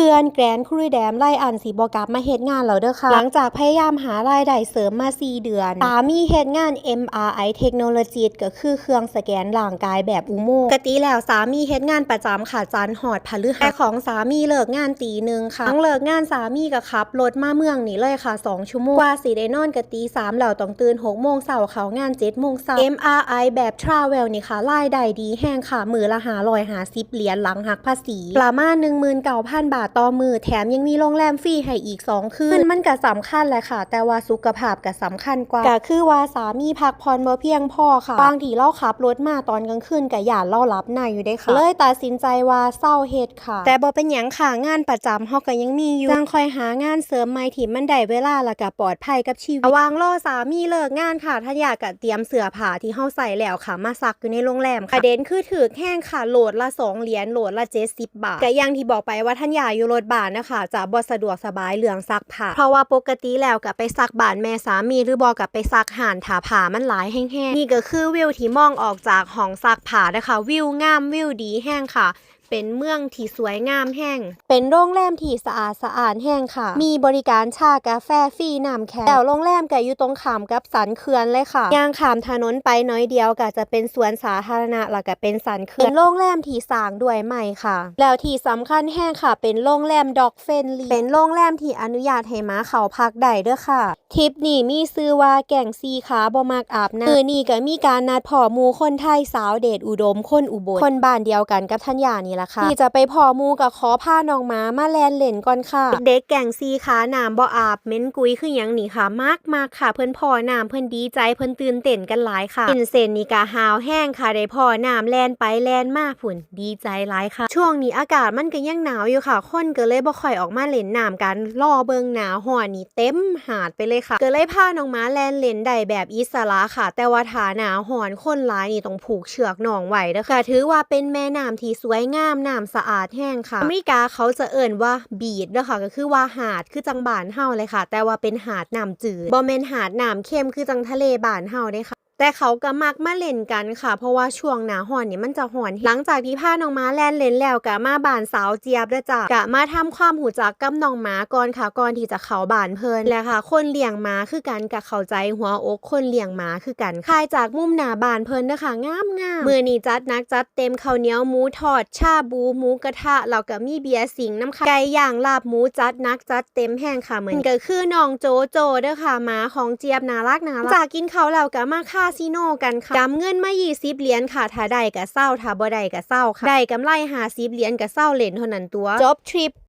ขื่อนแกรนคุยแดมไล่อันสีบกลับมาเฮ็ดงานแล้วเด้อค่ะ หลังจากพยายามหารายได้เสริมมา 4 เดือนสามีเฮ็ดงาน MRI Technology ก็คือเครื่องสแกนร่างกายแบบอุโมงค์ปกติแล้วสามีเฮ็ดงานประจำค่ะจันหอดพฤหัสแต่ของสามีเลิกงานตีหนึ่งค่ะทั้งเลิกงานสามีก็ขับรถมาเมืองนี่เลยค่ะ 2 ชั่วโมงกว่าสิได้นอนก็ตี3แล้วต้องตื่น6โมงเช้าเขางาน7โมงเช้า MRI แบบ Travel นี่ค่ะรายได้ดีแห้งค่ะมือละ550เหรียญหลังหักภาษีประมาณ19,000บาทต่อมือแถมยังมีโรงแรมฟรีให้อีก 2 คืนมันก็สำคัญแหละค่ะ แต่ว่าสุขภาพก็สำคัญกว่าก็คือว่าสามีพักผ่อนบ่เพียงพอค่ะบางทีเราขับรถมาตอนกลางคืนก็ย่านเราหลับในอยู่ได้ค่ะ เลยตัดสินใจว่าเศร้าเฮ็ดค่ะ แต่บ่เป็นหยังค่ะงานประจำเฮาก็ยังมีอยู่จังคอยหางานเสริมใหม่ที่มันได้เวลาแล้วก็ปลอดภัยกับชีวิตวางรอสามีเลิกงานค่ะถ้าอยากก็เตรียมเสื้อผ้าที่เฮาใส่แล้วค่ะมาซักอยู่ในโรงแรมค่ะประเด็นคือถือแห้งค่ะโหลดละสองเหรียญโหลดละ70บาทก็อย่างที่บอกไปว่าท่านอยากอยู่รถบ้านนะคะจะบ่สะดวกสบายเรื่องซักผ้าเพราะว่าปกติแล้วกับไปซักบ้านแม่สามีหรือบอกกับไปซักห่านถาผ้ามันหลายแห้งๆนี่ก็คือวิวที่มองออกจากห้องซักผ้านะคะ วิวงามวิวดีแห้งค่ะ เป็นเมืองที่สวยงามแห้ง เป็นโรงแรมที่สะอาดสะอาดแห้งค่ะ มีบริการชากาแฟฟรีน้ำแข็งแล้วโรงแรมก็อยู่ตรงขามกับสันเขื่อนเลยค่ะย่างขามถนนไปน้อยเดียวก็จะเป็นสวนสาธารณะแล้วก็เป็นสันเขื่อนเป็นโรงแรมที่สร้างด้วยใหม่ค่ะ แล้วที่สำคัญแห้งค่ะ เป็นโรงแรมด็อกเฟนลีเป็นโรงแรมที่อนุญาตให้ม้าเขาพักได้เด้อค่ะทริปนี้มีซื้อว่าแก่งซีขาบ่มักอาบน้ำมือนี้ก็มีการนัดพ่อหมูคนไทยสาวเดชอุดมคนอุบลคนบ้านเดียวกันกับทัญญานี่ล่ะค่ะที่จะไปพ่อหมูกับขอพาน้องหมามาแลนเล่นก่อนค่ะ เด็กแก่งซีขาน้ำบ่อาบเม้นกุยคือหยังนี่ค่ะ มากมากค่ะ เพิ่นพ่อน้ำเพิ่นดีใจเพิ่นตื่นเต้นกันหลายค่ะอินเซนนี่กะหาวแห้งค่ะได้พ่อน้ำแลนไปแลนมาผุ่นดีใจหลายค่ะ ช่วงนี้อากาศมันก็ยังหนาวอยู่ค่ะคนก็เลยบ่ค่อยออกมาเล่นน้ำกันรอเบิงหนาวห่อนี่เต็มหาดไปเลยค่ะก็เลยพาน้องม้าแลนเล่นได้แบบอิสระค่ะ แต่ว่าฐาหนาวหอนคนหลายนี่ต้องผูกเชือกหนองไว้เด้อค่ะถือว่าเป็นแม่น้ำที่สวยงามน้ำสะอาดแห้งค่ะ อเมริกาเขาจะเอ่นว่าบีดนะคะก็คือว่าหาดคือจังบานเฮาเลยค่ะ แต่ว่าเป็นหาดน้ำจืดบอมเมนหาดน้ำเค็มคือจังทะเลบานเฮาเด้ค่ะ แต่เขาก็มักมาเล่นกันค่ะ เพราะว่าช่วงหนาหอนเนี่ยมันจะหอน หลังจากที่พาน้องม้าแล่นเล่นแล้วกะมาบานสาวเจี๊ยบด้จ้ะกะมาทำความหูจักกับน้องม้าก่อนค่ะก่อนที่จะเขาบานเพลินแล้วค่ะ คนเลี้ยงม้าคือกันกะเข้าใจหัวอกคนเลี้ยงม้าคือกันคายจากมุมหน้าบานเพลินนะคะงามงามมือนี้จัดนักจัดเต็มข้าวเหนียวหมูทอด ชาบูหมูกระทะแล้วก็มีเบียร์สิงน้ำค่ะไก่ย่างลาบหมูจัดนักจัดเต็มแห้งค่ะเหมือนก็คือน้องโจโจเด้อค่ะม้าของเจี๊ยบน่ารักน่ารักจากกินเขาวแล้วก็มาคาสิโนกันค่ะจำเงินมา20เหรียญค่ะถ้าได้ก็เศร้าถ้าบ่ได้ก็เศร้าค่ะได้กำไร50เหรียญก็เศร้าเล่นเท่านั้นตัวจบทริป